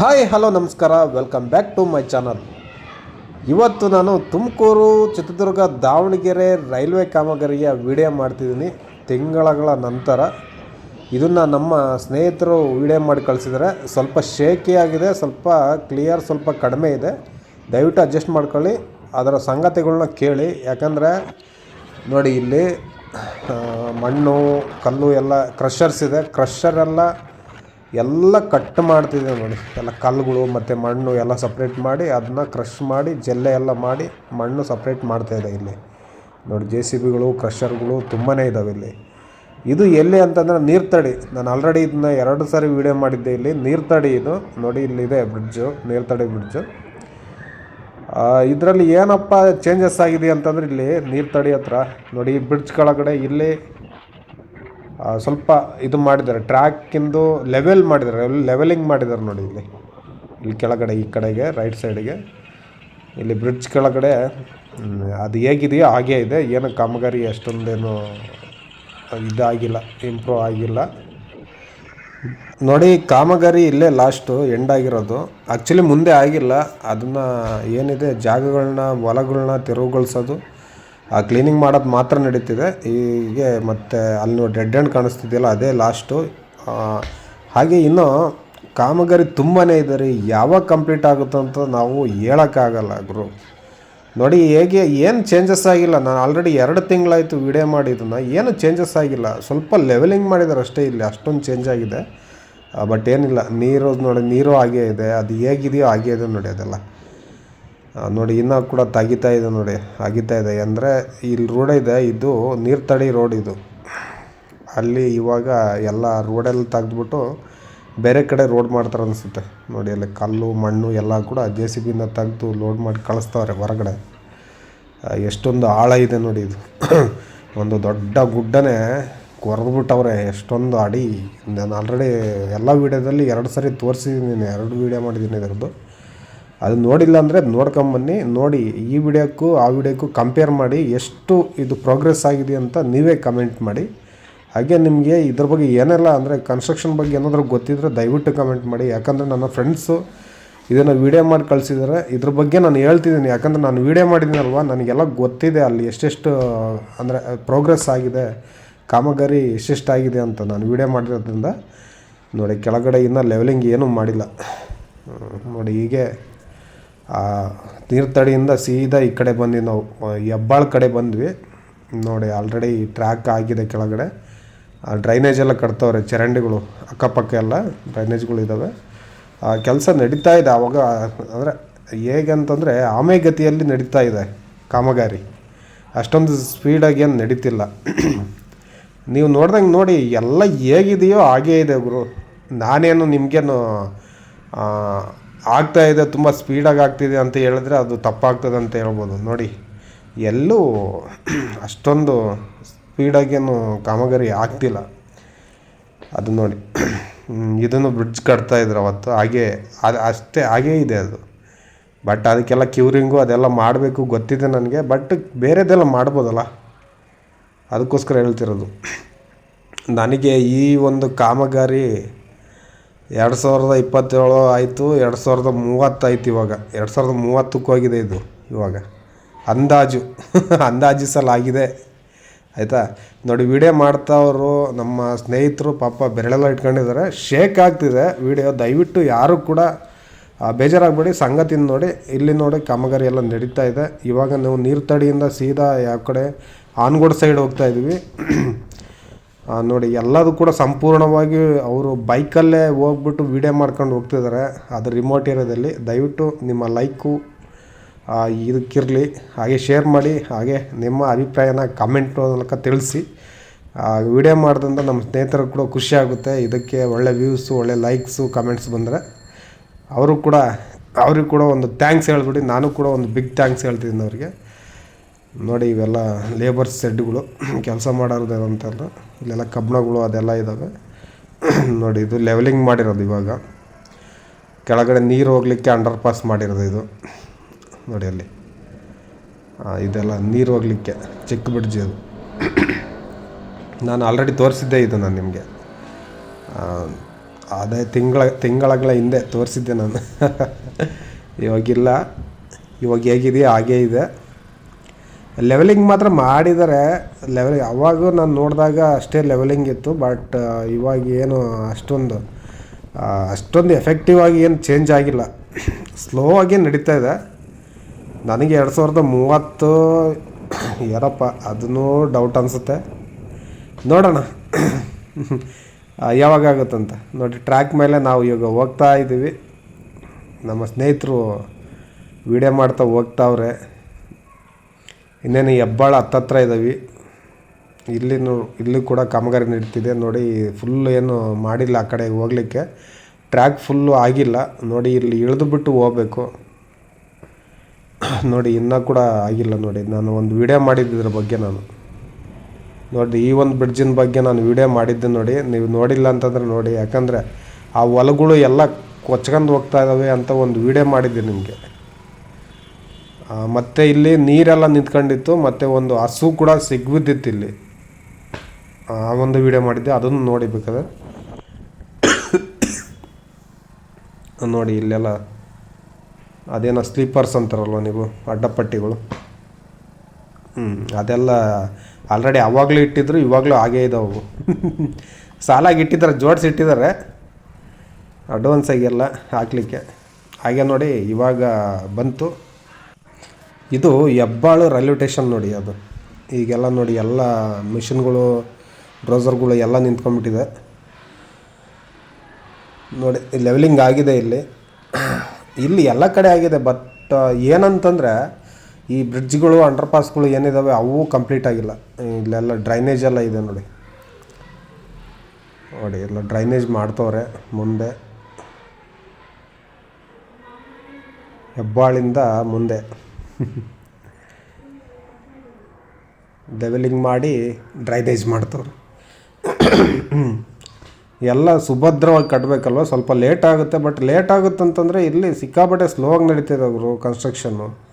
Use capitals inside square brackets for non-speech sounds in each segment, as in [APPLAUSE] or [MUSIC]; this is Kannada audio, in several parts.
ಹಾಯ್ ಹಲೋ ನಮಸ್ಕಾರ. Welcome back to my channel ಇವತ್ತು ನಾನು ತುಮಕೂರು, ಚಿತ್ರದುರ್ಗ, ದಾವಣಗೆರೆ ರೈಲ್ವೆ ಕಾಮಗಾರಿಯ ವಿಡಿಯೋ ಮಾಡ್ತಿದ್ದೀನಿ ತಿಂಗಳಗಳ ನಂತರ. ಇದನ್ನು ನಮ್ಮ ಸ್ನೇಹಿತರು ವಿಡಿಯೋ ಮಾಡಿ ಕಳಿಸಿದರೆ. ಸ್ವಲ್ಪ ಶೇಕಿ ಆಗಿದೆ, ಸ್ವಲ್ಪ ಕ್ಲಿಯರ್ ಸ್ವಲ್ಪ ಕಡಿಮೆ ಇದೆ. ದಯವಿಟ್ಟು ಅಡ್ಜಸ್ಟ್ ಮಾಡ್ಕೊಳ್ಳಿ, ಅದರ ಸಂಗತಿಗಳನ್ನ ಕೇಳಿ. ಯಾಕಂದರೆ, ನೋಡಿ ಇಲ್ಲಿ ಮಣ್ಣು, ಕಲ್ಲು ಎಲ್ಲ ಕ್ರಷರ್ಸ್ ಇದೆ. ಕ್ರಷರ್ ಎಲ್ಲ ಕಟ್ ಮಾಡ್ತಿದ್ದೆ ನೋಡಿ. ಎಲ್ಲ ಕಲ್ಲುಗಳು ಮತ್ತು ಮಣ್ಣು ಎಲ್ಲ ಸಪ್ರೇಟ್ ಮಾಡಿ ಅದನ್ನ ಕ್ರಷ್ ಮಾಡಿ ಜಲ್ಲೆ ಎಲ್ಲ ಮಾಡಿ ಮಣ್ಣು ಸಪ್ರೇಟ್ ಮಾಡ್ತಾಯಿದೆ ಇಲ್ಲಿ. ನೋಡಿ ಜೆ ಸಿ ಬಿಗಳು ಕ್ರಷರ್ಗಳು ತುಂಬಾ ಇದ್ದಾವೆ ಇಲ್ಲಿ. ಇದು ಎಲ್ಲಿ ಅಂತಂದರೆ ನೀರ್ತಡಿ ನಾನು ಆಲ್ರೆಡಿ ಇದನ್ನ ಎರಡು ಸಾರಿ ವೀಡಿಯೋ ಮಾಡಿದ್ದೆ ಇಲ್ಲಿ. ನೀರ್ತಡಿ ಇದು. ನೋಡಿ ಇಲ್ಲಿದೆ ಬ್ರಿಡ್ಜು ನೀರ್ತಡಿ ಬ್ರಿಡ್ಜು ಇದರಲ್ಲಿ ಏನಪ್ಪ ಚೇಂಜಸ್ ಆಗಿದೆ ಅಂತಂದ್ರೆ ಇಲ್ಲಿ ನೀರ್ತಡಿ ಹತ್ರ. ನೋಡಿ ಈ ಬ್ರಿಡ್ಜ್ ಕೆಳಗಡೆ ಇಲ್ಲಿ ಸ್ವಲ್ಪ ಇದು ಮಾಡಿದ್ದಾರೆ ಟ್ರ್ಯಾಕಿಂದು ಲೆವೆಲ್ ಮಾಡಿದ್ದಾರೆ ಲೆವೆಲಿಂಗ್ ಮಾಡಿದ್ದಾರೆ ನೋಡಿ ಇಲ್ಲಿ. ಇಲ್ಲಿ ಕೆಳಗಡೆ, ಈ ಕಡೆಗೆ ರೈಟ್ ಸೈಡಿಗೆ ಇಲ್ಲಿ ಬ್ರಿಡ್ಜ್ ಕೆಳಗಡೆ ಅದು ಹೇಗಿದೆಯೋ ಹಾಗೇ ಇದೆ. ಏನು ಕಾಮಗಾರಿ ಅಷ್ಟೊಂದೇನು ಇದಾಗಿಲ್ಲ ಇಂಪ್ರೂವ್ ಆಗಿಲ್ಲ. ನೋಡಿ, ಕಾಮಗಾರಿ ಇಲ್ಲೇ ಲಾಸ್ಟು ಎಂಡ್ ಆಗಿರೋದು ಆ್ಯಕ್ಚುಲಿ ಮುಂದೆ ಆಗಿಲ್ಲ. ಅದನ್ನು ಏನಿದೆ, ಜಾಗಗಳನ್ನ, ಹೊಲಗಳನ್ನ ತೆರವುಗೊಳಿಸೋದು. ಆ ಕ್ಲೀನಿಂಗ್ ಮಾಡೋದು ಮಾತ್ರ ನಡೀತಿದೆ. ಹೀಗೆ ಮತ್ತು ಅಲ್ಲಿ ನೋಡಿ ಡೆಡ್ ಹ್ಯಾಂಡ್ ಕಾಣಿಸ್ತಿದೆಯಲ್ಲ, ಅದೇ ಲಾಸ್ಟು ಹಾಗೆ ಇನ್ನು ಕಾಮಗಾರಿ ತುಂಬಾ ಇದೆ ರೀ. ಯಾವಾಗ ಕಂಪ್ಲೀಟ್ ಆಗುತ್ತೋ ಅಂತ ನಾವು ಹೇಳೋಕ್ಕಾಗಲ್ಲ ಗುರು. ನೋಡಿ ಹೇಗೆ, ಏನು ಚೇಂಜಸ್ ಆಗಿಲ್ಲ. ನಾನು ಆಲ್ರೆಡಿ ಎರಡು ತಿಂಗಳಾಯಿತು ವಿಡಿಯೋ ಮಾಡಿದ್ದನ್ನು ಏನು ಚೇಂಜಸ್ ಆಗಿಲ್ಲ. ಸ್ವಲ್ಪ ಲೆವೆಲಿಂಗ್ ಮಾಡಿದ್ದಾರೆ ಅಷ್ಟೇ ಇಲ್ಲಿ. ಅಷ್ಟೊಂದು ಚೇಂಜ್ ಆಗಿದೆ. ಬಟ್ ಏನಿಲ್ಲ. ನೀರು ನೋಡಿ, ನೀರು ಹಾಗೇ ಇದೆ. ಅದು ಹೇಗಿದೆಯೋ ಹಾಗೇ ಇದೆ ನೋಡಿ ಅದೆಲ್ಲ. ನೋಡಿ, ಇನ್ನೂ ಕೂಡ ತಾಗಿತಾ ಇದೆ ನೋಡಿ ಅಗಿತಾ ಇದೆ. ಅಂದರೆ ಇಲ್ಲಿ ರೋಡ್ ಇದೆ, ಇದು ನೀರ್ತಡಿ ರೋಡ್ ಇದು. ಅಲ್ಲಿ ಇವಾಗ ಎಲ್ಲ ರೋಡೆಲ್ಲ ತೆಗೆದ್ಬಿಟ್ಟು ಬೇರೆ ಕಡೆ ರೋಡ್ ಮಾಡ್ತಾರೆ ಅನಿಸುತ್ತೆ. ನೋಡಿ, ಅಲ್ಲಿ ಕಲ್ಲು, ಮಣ್ಣು ಎಲ್ಲ ಕೂಡ ಜೆ ಸಿ ಬಿಯಿಂದ ತೆಗೆದು ಲೋಡ್ ಮಾಡಿ ಕಳಿಸ್ತಾವ್ರೆ ಹೊರಗಡೆ. ಎಷ್ಟೊಂದು ಆಳ ಇದೆ ನೋಡಿ ಇದು. [COUGHS] ಒಂದು ದೊಡ್ಡ ಗುಡ್ಡನೇ ಕೊರೆದ್ಬಿಟ್ಟವ್ರೆ, ಎಷ್ಟೊಂದು ಅಡಿ. ನಾನು ಆಲ್ರೆಡಿ ಎಲ್ಲ ವೀಡಿಯೋದಲ್ಲಿ ಎರಡು ಸರಿ ತೋರಿಸಿದ್ದೀನಿ, ಎರಡು ವೀಡಿಯೋ ಮಾಡಿದ್ದೀನಿ ಇದರದ್ದು. ಅದು ನೋಡಿಲ್ಲ ಅಂದರೆ ನೋಡ್ಕೊಂಬನ್ನಿ ನೋಡಿ, ಈ ವಿಡಿಯೋಕ್ಕೂ ಆ ವಿಡಿಯೋಕ್ಕೂ ಕಂಪೇರ್ ಮಾಡಿ ಎಷ್ಟು ಇದು ಪ್ರೋಗ್ರೆಸ್ ಆಗಿದೆ ಅಂತ ನೀವೇ ಕಮೆಂಟ್ ಮಾಡಿ. ಹಾಗೆ ನಿಮಗೆ ಇದ್ರ ಬಗ್ಗೆ ಏನೆಲ್ಲ ಅಂದರೆ ಕನ್ಸ್ಟ್ರಕ್ಷನ್ ಬಗ್ಗೆ ಏನಾದರೂ ಗೊತ್ತಿದ್ರೆ ದಯವಿಟ್ಟು ಕಮೆಂಟ್ ಮಾಡಿ. ಯಾಕಂದರೆ ನನ್ನ ಫ್ರೆಂಡ್ಸು ಇದನ್ನು ವೀಡಿಯೋ ಮಾಡಿ ಕಳಿಸಿದ್ದಾರೆ ಇದ್ರ ಬಗ್ಗೆ ನಾನು ಹೇಳ್ತಿದ್ದೀನಿ. ಯಾಕಂದರೆ ನಾನು ವೀಡಿಯೋ ಮಾಡಿದ್ದೀನಲ್ವ? ನನಗೆಲ್ಲ ಗೊತ್ತಿದೆ ಅಲ್ಲಿ ಎಷ್ಟೆಷ್ಟು, ಅಂದರೆ ಪ್ರೋಗ್ರೆಸ್ ಆಗಿದೆ. ಕಾಮಗಾರಿ ಎಷ್ಟೆಷ್ಟಾಗಿದೆ ಅಂತ ನಾನು ವೀಡಿಯೋ ಮಾಡಿರೋದ್ರಿಂದ. ನೋಡಿ, ಕೆಳಗಡೆ ಇನ್ನೂ ಲೆವೆಲಿಂಗ್ ಏನೂ ಮಾಡಿಲ್ಲ. ನೋಡಿ, ಹೀಗೆ ತೀರ್ಥಹಳ್ಳಿಯಿಂದ ಸೀದಾ ಈ ಕಡೆ ಬಂದು ನಾವು ಹೆಬ್ಬಾಳ್ ಕಡೆ ಬಂದ್ವಿ. ನೋಡಿ ಆಲ್ರೆಡಿ ಟ್ರ್ಯಾಕ್ ಆಗಿದೆ ಕೆಳಗಡೆ. ಆ ಡ್ರೈನೇಜ್ ಎಲ್ಲ ಕಟ್ತವ್ರೆ, ಚರಂಡಿಗಳು, ಅಕ್ಕಪಕ್ಕ ಎಲ್ಲ ಡ್ರೈನೇಜ್ಗಳು ಇದ್ದಾವೆ ಆ, ಕೆಲಸ ನಡೀತಾ ಇದೆ ಆವಾಗ ಅಂದರೆ ಹೇಗೆ ಅಂತಂದರೆ ಆಮೆಗತಿಯಲ್ಲಿ ನಡೀತಾ ಇದೆ ಕಾಮಗಾರಿ. ಅಷ್ಟೊಂದು ಸ್ಪೀಡಾಗಿ ಏನು ನಡೀತಿಲ್ಲ. [CLEARS THROAT] ನೀವು ನೋಡ್ದಂಗೆ ನೋಡಿ, ಎಲ್ಲ ಹೇಗಿದೆಯೋ ಹಾಗೇ ಇದೆ ಗುರು. ನಾನೇನು ನಿಮಗೇನು ಆಗ್ತಾ ಇದೆ, ತುಂಬ ಸ್ಪೀಡಾಗಿ ಆಗ್ತಿದೆ ಅಂತ ಹೇಳಿದ್ರೆ ಅದು ತಪ್ಪಾಗ್ತದೆ ಅಂತ ಹೇಳ್ಬೋದು. ನೋಡಿ, ಎಲ್ಲೂ ಅಷ್ಟೊಂದು ಸ್ಪೀಡಾಗೇನು ಕಾಮಗಾರಿ ಆಗ್ತಿಲ್ಲ. ಅದು ನೋಡಿ, ಇದನ್ನು ಬ್ರಿಡ್ಜ್ ಕಟ್ತಾ ಇದ್ರು ಅವತ್ತು. ಹಾಗೆ, ಅದು ಅಷ್ಟೇ, ಹಾಗೇ ಇದೆ ಅದು. ಬಟ್ ಅದಕ್ಕೆಲ್ಲ ಕ್ಯೂರಿಂಗು ಅದೆಲ್ಲ ಮಾಡಬೇಕು ಗೊತ್ತಿದೆ ನನಗೆ ಬಟ್ ಬೇರೆದೆಲ್ಲ ಮಾಡ್ಬೋದಲ್ಲ? ಅದಕ್ಕೋಸ್ಕರ ಹೇಳ್ತಿರೋದು. ನನಗೆ ಈ ಒಂದು ಕಾಮಗಾರಿ ಎರಡು ಸಾವಿರದ ಇಪ್ಪತ್ತೇಳು ಆಯಿತು, ಎರಡು ಸಾವಿರದ ಮೂವತ್ತಾಯ್ತು ಇವಾಗ. ಎರಡು ಸಾವಿರದ ಮೂವತ್ತಕ್ಕೆ ಹೋಗಿದೆ ಇದು ಇವಾಗ. ಅಂದಾಜು [LAUGHS] ಅಂದಾಜು ಸಲ ಆಗಿದೆ. ಆಯಿತಾ? ನೋಡಿ, ವಿಡಿಯೋ ಮಾಡ್ತಾವರು, ನಮ್ಮ ಸ್ನೇಹಿತರು ಪಾಪ ಬೆರಳೆಲ್ಲ ಇಟ್ಕೊಂಡಿದ್ದಾರೆ. ಶೇಕ್ ಆಗ್ತಿದೆ ವಿಡಿಯೋ. ದಯವಿಟ್ಟು ಯಾರು ಕೂಡ ಬೇಜಾರಾಗಬೇಡಿ. ಸಂಗತಿನ ನೋಡಿ, ಇಲ್ಲಿ ನೋಡಿ ಕಾಮಗಾರಿ ಎಲ್ಲ ನಡೀತಾ ಇದೆ. ಇವಾಗ ನಾವು ನೀರು ತಡಿಯಿಂದ ಸೀದಾ ಯಾವ ಕಡೆ, ಆನ್ಗೋಡ್ ಸೈಡ್ ಹೋಗ್ತಾ ನೋಡಿ, ಎಲ್ಲದೂ ಕೂಡ ಸಂಪೂರ್ಣವಾಗಿ ಅವರು ಬೈಕಲ್ಲೇ ಹೋಗ್ಬಿಟ್ಟು ವೀಡಿಯೋ ಮಾಡ್ಕೊಂಡು ಹೋಗ್ತಿದ್ದಾರೆ. ಅದು ರಿಮೋಟ್ ಏರಿಯಾದಲ್ಲಿ. ದಯವಿಟ್ಟು ನಿಮ್ಮ ಲೈಕು ಇದಕ್ಕಿರಲಿ, ಹಾಗೆ ಶೇರ್ ಮಾಡಿ, ಹಾಗೆ ನಿಮ್ಮ ಅಭಿಪ್ರಾಯನ ಕಮೆಂಟ್ ಮೂಲಕ ತಿಳಿಸಿ. ವಿಡಿಯೋ ಮಾಡಿದಂತ ನಮ್ಮ ಸ್ನೇಹಿತರು ಕೂಡ ಖುಷಿ ಆಗುತ್ತೆ. ಇದಕ್ಕೆ ಒಳ್ಳೆ ವ್ಯೂಸು ಒಳ್ಳೆ ಲೈಕ್ಸು ಕಮೆಂಟ್ಸ್ ಬಂದರೆ. ಅವರು ಕೂಡ, ಅವ್ರಿಗೆ ಕೂಡ ಒಂದು ಥ್ಯಾಂಕ್ಸ್ ಹೇಳ್ಬಿಡಿ. ನಾನು ಕೂಡ ಒಂದು ಬಿಗ್ ಥ್ಯಾಂಕ್ಸ್ ಹೇಳ್ತಿದ್ದೀನಿ ಅವರಿಗೆ. ನೋಡಿ, ಇವೆಲ್ಲ ಲೇಬರ್ಸ್ ಸೆಡ್ಗಳು ಕೆಲಸ ಮಾಡೋದು ಅಂತಲ್ಲ ಇಲ್ಲೆಲ್ಲ ಕಬ್ಬಣಗಳು ಅದೆಲ್ಲ ಇದ್ದಾವೆ ನೋಡಿ, ಇದು ಲೆವೆಲಿಂಗ್ ಮಾಡಿರೋದು ಇವಾಗ. ಕೆಳಗಡೆ ನೀರು ಹೋಗಲಿಕ್ಕೆ ಅಂಡರ್ ಪಾಸ್ ಮಾಡಿರೋದು ಇದು. ನೋಡಿ ಅಲ್ಲಿ. ಇದೆಲ್ಲ ನೀರು ಹೋಗಲಿಕ್ಕೆ, ಚಿಕ್ಕ ಬ್ರಿಡ್ಜ್ ಅದು. ನಾನು ಆಲ್ರೆಡಿ ತೋರಿಸಿದ್ದೆ ಇದು ನಾನು ನಿಮಗೆ. ಅದೇ ತಿಂಗಳ, ತಿಂಗಳಗಳ ಹಿಂದೆ ತೋರಿಸಿದ್ದೆ ನಾನು. [LAUGHS] ಇವಾಗಿಲ್ಲ. ಇವಾಗ ಹೇಗಿದೆಯೋ ಹಾಗೇ ಇದೆ. ಲೆವೆಲಿಂಗ್ ಮಾತ್ರ ಮಾಡಿದ್ದಾರೆ ಲೆವೆಲ್ ಅವಾಗ ನಾನು ನೋಡಿದಾಗ ಅಷ್ಟೇ ಲೆವೆಲಿಂಗ್ ಇತ್ತು ಬಟ್ ಇವಾಗ ಏನು ಅಷ್ಟೊಂದು ಅಷ್ಟೊಂದು ಎಫೆಕ್ಟಿವ್ ಆಗಿ ಏನು ಚೇಂಜ್ ಆಗಿಲ್ಲ. ಸ್ಲೋ ಆಗಿ ನಡೀತಾ ಇದೆ. ನನಗೆ ಎರಡು ಸಾವಿರದ ಮೂವತ್ತು ಯಾರಪ್ಪ ಅದನ್ನೂ ಡೌಟ್ ಅನಿಸುತ್ತೆ. ನೋಡೋಣ. ಯಾವಾಗ ಆಗುತ್ತಂತ. ನೋಡಿ ಟ್ರ್ಯಾಕ್ ಮೇಲೆ ನಾವು ಇವಾಗ ಹೋಗ್ತಾ ಇದ್ದೀವಿ. ನಮ್ಮ ಸ್ನೇಹಿತರು ವಿಡಿಯೋ ಮಾಡ್ತಾ ಹೋಗ್ತಾವ್ರೆ. ಇನ್ನೇನು ಹೆಬ್ಬಾಳ ಹತ್ತತ್ರ ಇದ್ದಾವೆ ಇಲ್ಲಿ ಇಲ್ಲಿ ಕೂಡ ಕಾಮಗಾರಿ ನಡೀತಿದೆ. ನೋಡಿ ಫುಲ್ ಏನು ಮಾಡಿಲ್ಲ ಆ ಕಡೆ ಹೋಗ್ಲಿಕ್ಕೆ. ಟ್ರ್ಯಾಕ್ ಫುಲ್ಲು ಆಗಿಲ್ಲ. ನೋಡಿ, ಇಲ್ಲಿ ಇಳಿದು ಬಿಟ್ಟು ಹೋಗ್ಬೇಕು. ನೋಡಿ, ಇನ್ನೂ ಕೂಡ ಆಗಿಲ್ಲ ನೋಡಿ. ನಾನು ಒಂದು ವಿಡಿಯೋ ಮಾಡಿದ್ದಿದ್ರ ಬಗ್ಗೆ ನಾನು. ನೋಡಿ, ಈ ಒಂದು ಬ್ರಿಡ್ಜಿನ ಬಗ್ಗೆ ನಾನು ವಿಡಿಯೋ ಮಾಡಿದ್ದೆ ನೋಡಿ. ನೀವು ನೋಡಿಲ್ಲ ಅಂತಂದ್ರೆ ನೋಡಿ. ಯಾಕಂದರೆ ಆ ಹೊಲಗಳು ಎಲ್ಲ ಕೊಚ್ಕೊಂಡು ಹೋಗ್ತಾ ಇದ್ದಾವೆ ಅಂತ ಒಂದು ವಿಡಿಯೋ ಮಾಡಿದ್ದೆ ನಿಮಗೆ. ಮತ್ತು ಇಲ್ಲಿ ನೀರೆಲ್ಲ ನಿಂತ್ಕೊಂಡಿತ್ತು, ಮತ್ತು ಒಂದು ಹಸು ಕೂಡ ಸಿಗ್ಬಿದ್ದಿತ್ತು ಇಲ್ಲಿ. ಆ, ಒಂದು ವಿಡಿಯೋ ಮಾಡಿದ್ದೆ, ಅದನ್ನು ನೋಡಿ ಬೇಕಾದ್ರೆ. ನೋಡಿ, ಇಲ್ಲೆಲ್ಲ ಅದೇನೋ ಸ್ಲೀಪರ್ಸ್ ಅಂತಾರಲ್ವ ನೀವು, ಅಡ್ಡಪಟ್ಟಿಗಳು. ಹ್ಞೂ ಅದೆಲ್ಲ ಆಲ್ರೆಡಿ ಅವಾಗಲೂ ಇಟ್ಟಿದ್ರು, ಇವಾಗಲೂ ಹಾಗೇ ಇದಾವು. ಸಾಲಾಗಿ ಇಟ್ಟಿದ್ದಾರೆ, ಜೋಡಿಸಿ ಇಟ್ಟಿದ್ದಾರೆ. ಅಡ್ವಾನ್ಸ್ ಎಲ್ಲ ಹಾಕ್ಲಿಕ್ಕೆ. ಹಾಗೆ ನೋಡಿ, ಇವಾಗ ಬಂತು. ಇದು ಹೆಬ್ಬಾಳು ರೈಲ್ವೆ ಸ್ಟೇಷನ್ ನೋಡಿ ಅದು. ಈಗೆಲ್ಲ ನೋಡಿ ಎಲ್ಲ ಮಿಷಿನ್ಗಳು ಡ್ರೋಸರ್ಗಳು ಎಲ್ಲ ನಿಂತ್ಕೊಂಡ್ಬಿಟ್ಟಿದೆ. ನೋಡಿ ಲೆವೆಲಿಂಗ್ ಆಗಿದೆ ಇಲ್ಲಿ. ಇಲ್ಲಿ ಎಲ್ಲ ಕಡೆ ಆಗಿದೆ ಬಟ್ ಏನಂತಂದರೆ ಈ ಬ್ರಿಡ್ಜ್ಗಳು ಅಂಡರ್ಪಾಸ್ಗಳು ಏನಿದಾವೆ, ಅವು ಕಂಪ್ಲೀಟ್ ಆಗಿಲ್ಲ. ಇಲ್ಲೆಲ್ಲ ಡ್ರೈನೇಜ್ ಎಲ್ಲ ಇದೆ ನೋಡಿ. ನೋಡಿ, ಎಲ್ಲ ಡ್ರೈನೇಜ್ ಮಾಡ್ತವ್ರೆ ಮುಂದೆ. ಹೆಬ್ಬಾಳಿಂದ ಮುಂದೆ. [LAUGHS] ಲೆವೆಲಿಂಗ್ ಮಾಡಿ ಡ್ರೈನೇಜ್ ಮಾಡ್ತವ್ರು. [COUGHS] ಎಲ್ಲ ಸುಭದ್ರವಾಗಿ ಕಟ್ಟಬೇಕಲ್ವ ಸ್ವಲ್ಪ ಲೇಟ್ ಆಗುತ್ತೆ ಬಟ್ ಲೇಟ್ ಆಗುತ್ತೆ ಅಂತಂದರೆ ಇಲ್ಲಿ ಸಿಕ್ಕಾಪಟ್ಟೆ ಸ್ಲೋ ಆಗಿ ನಡೀತಿದೆ ಅವರು ಕನ್ಸ್ಟ್ರಕ್ಷನ್ನು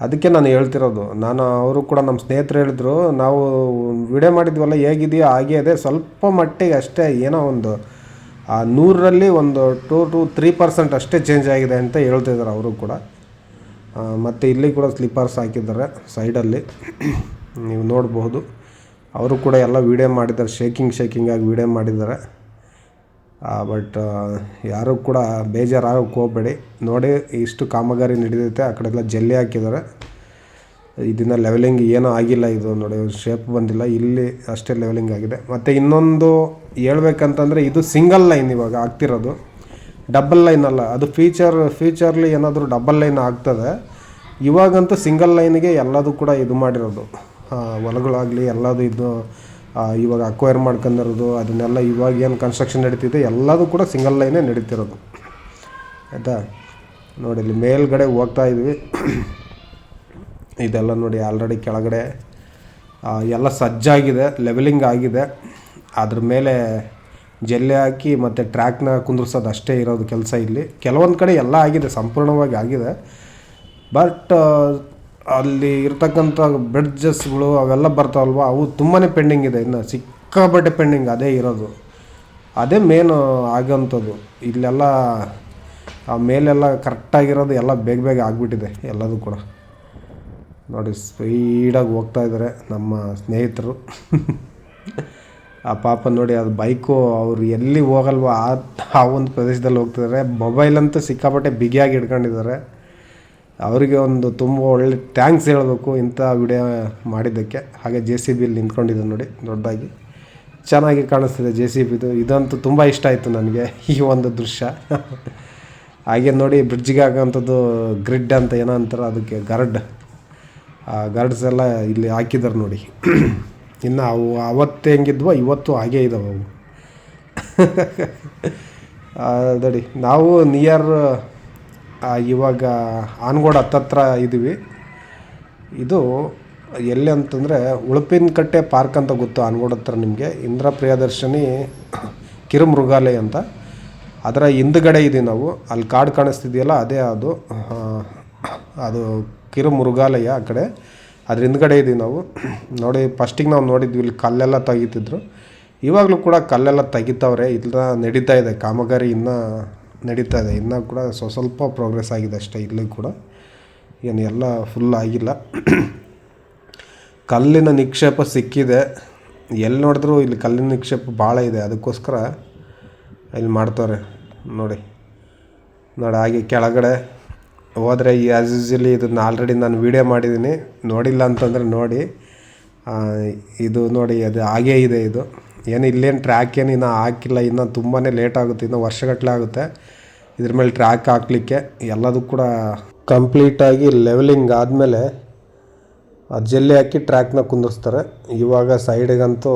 ಅದಕ್ಕೆ ನಾನು ಹೇಳ್ತಿರೋದು. ನಾನು, ಅವರು ಕೂಡ ನಮ್ಮ ಸ್ನೇಹಿತರು ಹೇಳಿದ್ರು, ನಾವು ವಿಡಿಯೋ ಮಾಡಿದ್ವಲ್ಲ, ಹೇಗಿದೆಯೋ ಹಾಗೇ ಇದೆ. ಸ್ವಲ್ಪ ಮಟ್ಟಿಗೆ ಅಷ್ಟೇ ಏನೋ ಒಂದು, ಆ ನೂರರಲ್ಲಿ ಒಂದು ಟೂ ಟು ತ್ರೀ ಪರ್ಸೆಂಟ್ ಅಷ್ಟೇ ಚೇಂಜ್ ಆಗಿದೆ ಅಂತ ಹೇಳ್ತಿದ್ದಾರೆ ಅವರು ಕೂಡ. ಮತ್ತು ಇಲ್ಲಿ ಕೂಡ ಸ್ಲಿಪ್ಪರ್ಸ್ ಹಾಕಿದ್ದಾರೆ ಸೈಡಲ್ಲಿ. ನೀವು ನೋಡಬಹುದು ಅವರು ಕೂಡ ಎಲ್ಲ ವೀಡಿಯೋ ಮಾಡಿದ್ದಾರೆ. ಶೇಕಿಂಗ್ ಶೇಕಿಂಗಾಗಿ ವೀಡಿಯೋ ಮಾಡಿದ್ದಾರೆ. ಬಟ್ ಯಾರೂ ಕೂಡ ಬೇಜಾರಾಗಕ್ಕೆ ಹೋಗಬೇಡಿ. ನೋಡಿ, ಇಷ್ಟು ಕಾಮಗಾರಿ ನಡೆದೈತೆ ಆ ಕಡೆ ಎಲ್ಲ ಜಲ್ಲಿ ಹಾಕಿದ್ದಾರೆ. ಇದನ್ನು ಲೆವೆಲಿಂಗ್ ಏನೂ ಆಗಿಲ್ಲ ಇದು. ನೋಡಿ ಶೇಪ್ ಬಂದಿಲ್ಲ. ಇಲ್ಲಿ ಅಷ್ಟೇ ಲೆವೆಲಿಂಗ್ ಆಗಿದೆ. ಮತ್ತು ಇನ್ನೊಂದು ಹೇಳ್ಬೇಕಂತಂದರೆ ಇದು ಸಿಂಗಲ್ ಲೈನ್ ಇವಾಗ ಆಗ್ತಿರೋದು ಡಬಲ್ ಲೈನ್ ಅಲ್ಲ, ಅದು ಫೀಚರ್ ಫೀಚರ್ಲಿ ಏನಾದರೂ ಡಬಲ್ ಲೈನ್ ಆಗ್ತದೆ. ಇವಾಗಂತೂ ಸಿಂಗಲ್ ಲೈನಿಗೆ ಎಲ್ಲದು ಕೂಡ ಇದು ಮಾಡಿರೋದು. ಹೊಲಗಳಾಗಲಿ ಎಲ್ಲದು ಇದು ಇವಾಗ ಅಕ್ವೈರ್ ಮಾಡ್ಕೊಂಡಿರೋದು, ಅದನ್ನೆಲ್ಲ ಇವಾಗ ಏನು ಕನ್ಸ್ಟ್ರಕ್ಷನ್ ನಡೀತಿದೆ, ಎಲ್ಲದೂ ಕೂಡ ಸಿಂಗಲ್ ಲೈನೇ ನಡೀತಿರೋದು. ಆಯಿತಾ? ನೋಡಿ, ಇಲ್ಲಿ ಮೇಲ್ಗಡೆ ಹೋಗ್ತಾ ಇದ್ವಿ. ಇದೆಲ್ಲ ನೋಡಿ ಆಲ್ರೆಡಿ ಕೆಳಗಡೆ ಎಲ್ಲ ಸಜ್ಜಾಗಿದೆ ಲೆವೆಲಿಂಗ್ ಆಗಿದೆ. ಅದ್ರ ಮೇಲೆ ಜಲ್ಲೆ ಹಾಕಿ ಮತ್ತು ಟ್ರ್ಯಾಕ್ನ ಕುಂದ್ರಿಸೋದು ಅಷ್ಟೇ ಇರೋದು ಕೆಲಸ ಇಲ್ಲಿ. ಕೆಲವೊಂದು ಕಡೆ ಎಲ್ಲ ಆಗಿದೆ, ಸಂಪೂರ್ಣವಾಗಿ ಆಗಿದೆ. ಬಟ್ ಅಲ್ಲಿ ಇರ್ತಕ್ಕಂಥ ಬ್ರಿಡ್ಜಸ್ಗಳು ಅವೆಲ್ಲ ಬರ್ತಾವಲ್ವ, ಅವು ತುಂಬಾ ಪೆಂಡಿಂಗ್ ಇದೆ ಇನ್ನು. ಸಿಕ್ಕಾಪಟ್ಟೆ ಪೆಂಡಿಂಗ್ ಅದೇ ಇರೋದು. ಅದೇ ಮೇನ್ ಆಗೋಂಥದ್ದು. ಇಲ್ಲೆಲ್ಲ ಆ ಮೇಲೆಲ್ಲ ಕರೆಕ್ಟಾಗಿರೋದು ಎಲ್ಲ ಬೇಗ ಬೇಗ ಆಗಿಬಿಟ್ಟಿದೆ ಎಲ್ಲದೂ ಕೂಡ. ನೋಡಿ ಸ್ಪೀಡಾಗಿ ಹೋಗ್ತಾ ಇದ್ದಾರೆ ನಮ್ಮ ಸ್ನೇಹಿತರು. [LAUGHS] ಆ ಪಾಪ ನೋಡಿ ಅದು ಬೈಕು ಅವ್ರು ಎಲ್ಲಿ ಹೋಗಲ್ವೋ ಆ ಆ ಒಂದು ಪ್ರದೇಶದಲ್ಲಿ ಹೋಗ್ತಿದ್ದಾರೆ ಮೊಬೈಲ್ ಅಂತೂ ಸಿಕ್ಕಾಪಟ್ಟೆ ಬಿಗಿಯಾಗಿ ಇಟ್ಕೊಂಡಿದ್ದಾರೆ ಅವರಿಗೆ ಒಂದು ತುಂಬ ಒಳ್ಳೆ ಥ್ಯಾಂಕ್ಸ್ ಹೇಳಬೇಕು ಇಂಥ ವಿಡಿಯೋ ಮಾಡಿದ್ದಕ್ಕೆ. ಹಾಗೆ ಜೆ ಸಿ ಬಿಲಿ ನಿಂತ್ಕೊಂಡಿದೆ ನೋಡಿ, ದೊಡ್ಡದಾಗಿ. ಚೆನ್ನಾಗಿ ಕಾಣಿಸ್ತಿದೆ ಜೆ ಸಿ ಬಿದು ಇದಂತೂ ತುಂಬ ಇಷ್ಟ ಆಯಿತು ನನಗೆ [LAUGHS] ಈ ಒಂದು ದೃಶ್ಯ. [LAUGHS] ಹಾಗೆ ನೋಡಿ ಬ್ರಿಡ್ಜ್ಗೆ ಆಗೋಂಥದ್ದು ಗ್ರಿಡ್ ಅಂತ ಏನೋ ಅಂತಾರೆ, ಅದಕ್ಕೆ ಗರ್ಡ್. ಆ ಗರ್ಡ್ಸ್ ಎಲ್ಲ ಇಲ್ಲಿ ಹಾಕಿದ್ದಾರೆ ನೋಡಿ. [CLEARS THROAT] ಇನ್ನು ಅವು ಅವತ್ತು ಹೆಂಗಿದ್ವೋ ಇವತ್ತು ಹಾಗೇ ಇದಾವೆ ಅವು. ನೋಡಿ ನಾವು ನಿಯರ್ ಇವಾಗ ಆನ್ಗೋಡ್ ಹತ್ತತ್ರ ಇದ್ದೀವಿ ಇದು ಎಲ್ಲಿ ಅಂತಂದರೆ ಉಳುಪಿನಕಟ್ಟೆ ಪಾರ್ಕ್ ಅಂತ ಗೊತ್ತು ಆನ್ಗೋಡ ಹತ್ರ ನಿಮಗೆ. ಇಂದ್ರ ಪ್ರಿಯದರ್ಶಿನಿ ಕಿರು ಮೃಗಾಲಯ ಅಂತ. ಅದರ ಹಿಂದುಗಡೆ ಇದ್ದೀವಿ ನಾವು. ಅಲ್ಲಿ ಕಾಡು ಕಾಣಿಸ್ತಿದೆಯಲ್ಲ, ಅದೇ ಅದು. ಅದು ಕಿರು ಮೃಗಾಲಯ ಆ ಕಡೆ. ಅದ್ರ ಹಿಂದ್ಗಡೆ ಇದ್ದೀವಿ ನಾವು. ನೋಡಿ ಫಸ್ಟಿಗೆ ನಾವು ನೋಡಿದ್ವಿ, ಇಲ್ಲಿ ಕಲ್ಲೆಲ್ಲ ತೆಗೀತಿದ್ರು. ಇವಾಗಲೂ ಕೂಡ ಕಲ್ಲೆಲ್ಲ ತೆಗಿತಾವ್ರೆ. ಇಲ್ಲ ನಡೀತಾ ಇದೆ, ಕಾಮಗಾರಿ ಇನ್ನೂ ನಡೀತಾ ಇದೆ. ಇನ್ನೂ ಕೂಡ ಸ್ವ ಸ್ವಲ್ಪ ಪ್ರೋಗ್ರೆಸ್ ಆಗಿದೆ ಅಷ್ಟೇ, ಇಲ್ಲಿ ಕೂಡ. ಏನು ಎಲ್ಲ ಫುಲ್ ಆಗಿಲ್ಲ. ಕಲ್ಲಿನ ನಿಕ್ಷೇಪ ಸಿಕ್ಕಿದೆ. ಎಲ್ಲಿ ನೋಡಿದ್ರೂ ಇಲ್ಲಿ ಕಲ್ಲಿನ ನಿಕ್ಷೇಪ ಭಾಳ ಇದೆ. ಅದಕ್ಕೋಸ್ಕರ ಇಲ್ಲಿ ಮಾಡ್ತಾರೆ ನೋಡಿ ನೋಡಿ, ಹಾಗೆ ಕೆಳಗಡೆ ಹೋದರೆ ಈ ಆ್ಯಸ್ ಯೂಸಲಿ ಇದನ್ನು ಆಲ್ರೆಡಿ ನಾನು ವೀಡಿಯೋ ಮಾಡಿದ್ದೀನಿ ನೋಡಿಲ್ಲ ಅಂತಂದರೆ ನೋಡಿ. ಇದು ನೋಡಿ, ಅದು ಹಾಗೇ ಇದೆ ಇದು. ಏನು ಇಲ್ಲೇನು ಟ್ರ್ಯಾಕ್ ಏನು ಇನ್ನೂ ಹಾಕಿಲ್ಲ. ಇನ್ನೂ ತುಂಬಾ ಲೇಟ್ ಆಗುತ್ತೆ. ಇನ್ನೂ ವರ್ಷಗಟ್ಟಲೆ ಆಗುತ್ತೆ. ಇದ್ರ ಮೇಲೆ ಟ್ರ್ಯಾಕ್ ಹಾಕ್ಲಿಕ್ಕೆ. ಎಲ್ಲದೂ ಕೂಡ ಕಂಪ್ಲೀಟಾಗಿ ಲೆವೆಲಿಂಗ್ ಆದಮೇಲೆ ಅದು ಜಲ್ಲಿ ಹಾಕಿ ಟ್ರ್ಯಾಕ್ನ ಕುಂದಿಸ್ತಾರೆ ಇವಾಗ ಸೈಡಿಗಂತೂ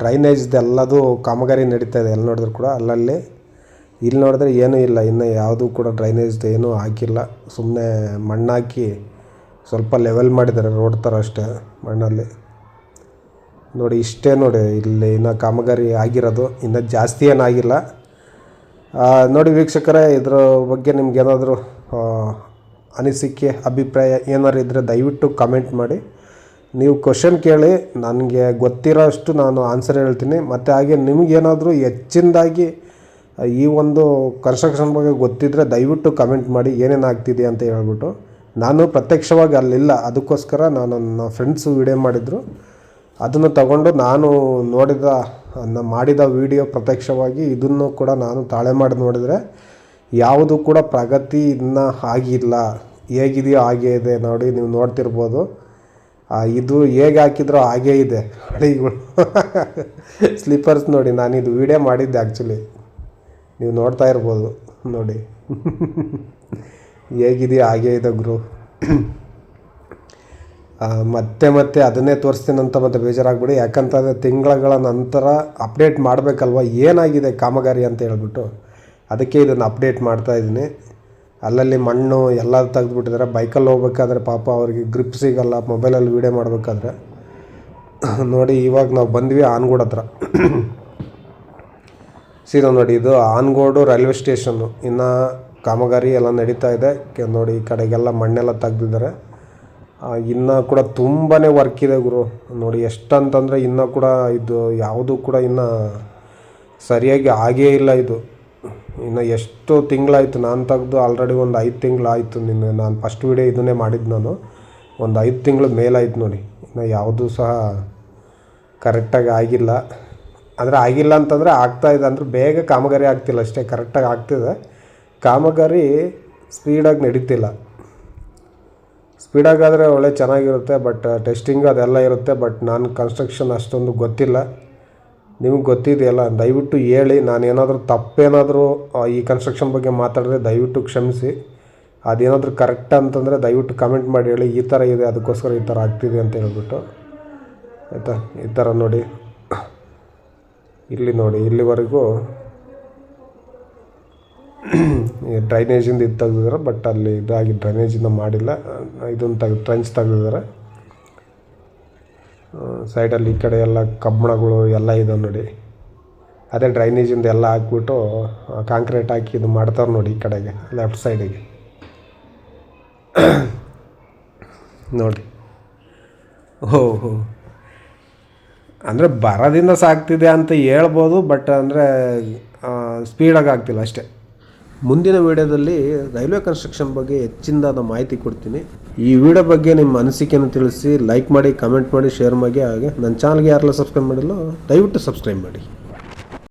ಡ್ರೈನೇಜ್ದು ಎಲ್ಲದೂ ಕಾಮಗಾರಿ ನಡೀತಾ ಇದೆ. ಎಲ್ಲಿ ನೋಡಿದ್ರು ಕೂಡ ಅಲ್ಲಲ್ಲಿ. ಇಲ್ಲಿ ನೋಡಿದ್ರೆ ಏನೂ ಇಲ್ಲ. ಇನ್ನು ಯಾವುದೂ ಕೂಡ ಡ್ರೈನೇಜ್ದು ಏನೂ ಹಾಕಿಲ್ಲ. ಸುಮ್ಮನೆ ಮಣ್ಣಾಕಿ ಸ್ವಲ್ಪ ಲೆವೆಲ್ ಮಾಡಿದ್ದಾರೆ ರೋಡ್ ಥರ ಅಷ್ಟೇ ಮಣ್ಣಲ್ಲಿ. ನೋಡಿ ಇಷ್ಟೇ ನೋಡಿ, ಇಲ್ಲಿ ಇನ್ನು ಕಾಮಗಾರಿ ಆಗಿರೋದು. ಇನ್ನು ಜಾಸ್ತಿ ಏನಾಗಿಲ್ಲ. ನೋಡಿ ವೀಕ್ಷಕರೇ, ಇದ್ರ ಬಗ್ಗೆ ನಿಮ್ಗೆ ಏನಾದರೂ ಅನಿಸಿಕೆ, ಅಭಿಪ್ರಾಯ ಏನಾದ್ರು ಇದ್ದರೆ ದಯವಿಟ್ಟು ಕಮೆಂಟ್ ಮಾಡಿ. ನೀವು ಕ್ವಶನ್ ಕೇಳಿ, ನನಗೆ ಗೊತ್ತಿರೋ ಅಷ್ಟು ನಾನು ಆನ್ಸರ್ ಹೇಳ್ತೀನಿ. ಮತ್ತು ಹಾಗೆ ನಿಮಗೇನಾದರೂ ಹೆಚ್ಚಿನದಾಗಿ ಈ ಒಂದು ಕನ್ಸ್ಟ್ರಕ್ಷನ್ ಬಗ್ಗೆ ಗೊತ್ತಿದ್ದರೆ ದಯವಿಟ್ಟು ಕಮೆಂಟ್ ಮಾಡಿ ಏನೇನು ಆಗ್ತಿದೆ ಅಂತ ಹೇಳ್ಬಿಟ್ಟು. ನಾನು ಪ್ರತ್ಯಕ್ಷವಾಗಿ ಅಲ್ಲಿಲ್ಲ, ಅದಕ್ಕೋಸ್ಕರ ನಾನು ನನ್ನ ಫ್ರೆಂಡ್ಸು ವಿಡಿಯೋ ಮಾಡಿದರು. ಅದನ್ನು ತಗೊಂಡು ನಾನು ನೋಡಿದ ನ- ಮಾಡಿದ ವಿಡಿಯೋ ಪ್ರತ್ಯಕ್ಷವಾಗಿ ಇದನ್ನು ಕೂಡ ನಾನು ತಾಳೆ ಮಾಡಿ ನೋಡಿದರೆ ಯಾವುದು ಕೂಡ ಪ್ರಗತಿ ಇನ್ನೂ ಆಗಿಲ್ಲ. ಹೇಗಿದೆಯೋ ಹಾಗೇ ಇದೆ ನೋಡಿ, ನೀವು ನೋಡ್ತಿರ್ಬೋದು. ಇದು ಹೇಗೆ ಹಾಕಿದ್ರೋ ಹಾಗೇ ಇದೆ. ಹಳಿಗಳು. [LAUGHS] ಸ್ಲಿಪ್ಪರ್ಸ್ ನೋಡಿ ನಾನು ಇದು ವಿಡಿಯೋ ಮಾಡಿದ್ದೆ ಆ್ಯಕ್ಚುಲಿ ನೀವು ನೋಡ್ತಾ ಇರ್ಬೋದು ನೋಡಿ. ಹೇಗಿದೆಯೋ ಹಾಗೇ ಇದೆ ಗುರು. ಮತ್ತೆ ಮತ್ತೆ ಅದನ್ನೇ ತೋರಿಸ್ತೀನಂತ ಮತ್ತೆ ಬೇಜಾರಾಗ್ಬಿಡಿ. ಯಾಕಂತಂದರೆ ತಿಂಗಳ ನಂತರ ಅಪ್ಡೇಟ್ ಮಾಡಬೇಕಲ್ವ? ಏನಾಗಿದೆ ಕಾಮಗಾರಿ ಅಂತ ಹೇಳ್ಬಿಟ್ಟು. ಅದಕ್ಕೆ ಇದನ್ನು ಅಪ್ಡೇಟ್ ಮಾಡ್ತಾ ಇದ್ದೀನಿ. ಅಲ್ಲಲ್ಲಿ ಮಣ್ಣು ಎಲ್ಲ ತೆಗೆದುಬಿಟ್ಟಿದ್ದಾರೆ. ಬೈಕಲ್ಲಿ ಹೋಗ್ಬೇಕಾದ್ರೆ ಪಾಪ ಅವ್ರಿಗೆ ಗ್ರಿಪ್ ಸಿಗಲ್ಲ. ಮೊಬೈಲಲ್ಲಿ ವೀಡಿಯೋ ಮಾಡಬೇಕಾದ್ರೆ. ನೋಡಿ, ಇವಾಗ ನಾವು ಬಂದ್ವಿ ಆನ್ಗೂಡ ಹತ್ರ. ಸೀದಾ ನೋಡಿ, ಇದು ಆನ್ಗೋಡು ರೈಲ್ವೆ ಸ್ಟೇಷನ್ನು. ಇನ್ನು ಕಾಮಗಾರಿ ಎಲ್ಲ ನಡೀತಾ ಇದೆ. ನೋಡಿ, ಈ ಕಡೆಗೆಲ್ಲ ಮಣ್ಣೆಲ್ಲ ತೆಗ್ದಿದ್ದಾರೆ. ಇನ್ನೂ ಕೂಡ ತುಂಬಾ ವರ್ಕ್ ಇದೆ ಗುರು. ನೋಡಿ, ಎಷ್ಟಂತಂದರೆ ಇನ್ನೂ ಕೂಡ ಇದು ಯಾವುದು ಕೂಡ ಇನ್ನು ಸರಿಯಾಗಿ ಆಗೇ ಇಲ್ಲ ಇದು. ಇನ್ನು ಎಷ್ಟು ತಿಂಗಳಾಯಿತು, ನಾನು ತೆಗ್ದು ಆಲ್ರೆಡಿ ಒಂದು ಐದು ತಿಂಗಳಾಯಿತು ನಿನ್ನೆ ನಾನು ಫಸ್ಟ್ ವೀಡಿಯೋ ಇದನ್ನೇ ಮಾಡಿದ್ದು ನಾನು. ಒಂದು ಐದು ತಿಂಗಳು ಮೇಲಾಯ್ತು ನೋಡಿ. ಇನ್ನು ಯಾವುದೂ ಸಹ ಕರೆಕ್ಟಾಗಿ ಆಗಿಲ್ಲ. ಅಂದರೆ ಆಗಿಲ್ಲ ಅಂತಂದರೆ ಆಗ್ತಾ ಇದೆ. ಅಂದರೆ ಬೇಗ ಕಾಮಗಾರಿ ಆಗ್ತಿಲ್ಲ ಅಷ್ಟೇ ಕರೆಕ್ಟಾಗಿ ಆಗ್ತಿದೆ. ಕಾಮಗಾರಿ ಸ್ಪೀಡಾಗಿ ನಡೀತಿಲ್ಲ. ಸ್ಪೀಡಾಗಾದರೆ ಒಳ್ಳೆ ಚೆನ್ನಾಗಿರುತ್ತೆ ಬಟ್ ಟೆಸ್ಟಿಂಗ್ ಅದೆಲ್ಲ ಇರುತ್ತೆ ಬಟ್ ನಾನು ಕನ್ಸ್ಟ್ರಕ್ಷನ್ ಅಷ್ಟೊಂದು ಗೊತ್ತಿಲ್ಲ. ನಿಮಗೆ ಗೊತ್ತಿದೆಯಲ್ಲ, ದಯವಿಟ್ಟು ಹೇಳಿ. ನಾನು ಏನಾದರೂ ತಪ್ಪೇನಾದರೂ ಈ ಕನ್ಸ್ಟ್ರಕ್ಷನ್ ಬಗ್ಗೆ ಮಾತಾಡಿದ್ರೆ ದಯವಿಟ್ಟು ಕ್ಷಮಿಸಿ. ಅದೇನಾದರೂ ಕರೆಕ್ಟ್ ಅಂತಂದರೆ ದಯವಿಟ್ಟು ಕಮೆಂಟ್ ಮಾಡಿ ಹೇಳಿ. ಈ ಥರ ಇದೆ, ಅದಕ್ಕೋಸ್ಕರ ಈ ಥರ ಆಗ್ತಿದೆ ಅಂತ ಹೇಳ್ಬಿಟ್ಟು. ಆಯಿತಾ? ಈ ಥರ ನೋಡಿ. ಇಲ್ಲಿ ನೋಡಿ, ಇಲ್ಲಿವರೆಗೂ ಡ್ರೈನೇಜಿಂದ ಇದು ತೆಗ್ದಿದ್ದಾರೆ ಬಟ್ ಅಲ್ಲಿ ಇದಾಗಿ ಡ್ರೈನೇಜಿಂದ ಮಾಡಿಲ್ಲ. ಇದನ್ನು ತೆಗ್ದು ಟ್ರೆಂಚ್ ತೆಗ್ದಿದ್ದಾರೆ. ಸೈಡಲ್ಲಿ ಈ ಕಡೆ ಎಲ್ಲ ಕಬ್ಬಣಗಳು ಎಲ್ಲ ಇದೆ ನೋಡಿ. ಅದೇ ಡ್ರೈನೇಜಿಂದ ಎಲ್ಲ ಹಾಕ್ಬಿಟ್ಟು ಕಾಂಕ್ರೀಟ್ ಹಾಕಿ ಇದು ಮಾಡ್ತಾರೆ ನೋಡಿ ಈ ಕಡೆಗೆ ಲೆಫ್ಟ್ ಸೈಡಿಗೆ [COUGHS] ನೋಡಿ. ಓಹೋ. ಅಂದರೆ ಬರದಿಂದ ಸಾಕ್ತಿದೆ ಅಂತ ಹೇಳ್ಬೋದು ಬಟ್ ಅಂದರೆ ಸ್ಪೀಡಾಗಿ ಆಗ್ತಿಲ್ಲ ಅಷ್ಟೇ. ಮುಂದಿನ ವಿಡಿಯೋದಲ್ಲಿ ರೈಲ್ವೆ ಕನ್ಸ್ಟ್ರಕ್ಷನ್ ಬಗ್ಗೆ ಹೆಚ್ಚಿನದಾದ ಮಾಹಿತಿ ಕೊಡ್ತೀನಿ. ಈ ವಿಡಿಯೋ ಬಗ್ಗೆ ನಿಮ್ಮ ಅನಿಸಿಕೆಯನ್ನು ತಿಳಿಸಿ ಲೈಕ್ ಮಾಡಿ ಕಮೆಂಟ್ ಮಾಡಿ ಶೇರ್ ಮಾಡಿ, ಹಾಗೆ ನನ್ನ ಚಾನಲ್ಗೆ ಯಾರೆಲ್ಲ ಸಬ್ಸ್ಕ್ರೈಬ್ ಮಾಡಿಲ್ಲ, ದಯವಿಟ್ಟು ಸಬ್ಸ್ಕ್ರೈಬ್ ಮಾಡಿ.